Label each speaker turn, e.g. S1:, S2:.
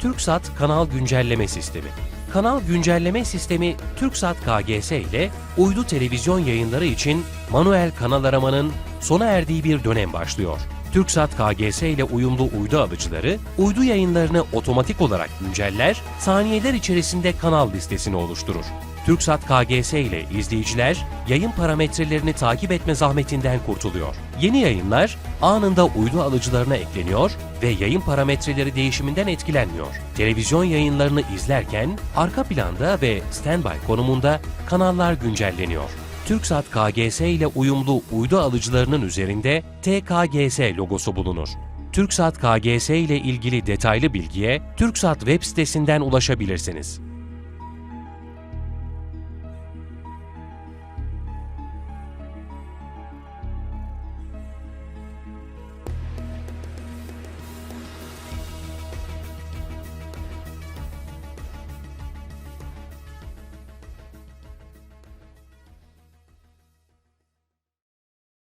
S1: TürkSat Kanal Güncelleme Sistemi. Kanal Güncelleme Sistemi TürkSat KGS ile uydu televizyon yayınları için manuel kanal aramanın sona erdiği bir dönem başlıyor. TürkSat KGS ile uyumlu uydu alıcıları uydu yayınlarını otomatik olarak günceller, saniyeler içerisinde kanal listesini oluşturur. TürkSat KGS ile izleyiciler yayın parametrelerini takip etme zahmetinden kurtuluyor. Yeni yayınlar anında uydu alıcılarına ekleniyor ve yayın parametreleri değişiminden etkilenmiyor. Televizyon yayınlarını izlerken arka planda ve standby konumunda kanallar güncelleniyor. TürkSat KGS ile uyumlu uydu alıcılarının üzerinde TKGS logosu bulunur. TürkSat KGS ile ilgili detaylı bilgiye TürkSat web sitesinden ulaşabilirsiniz.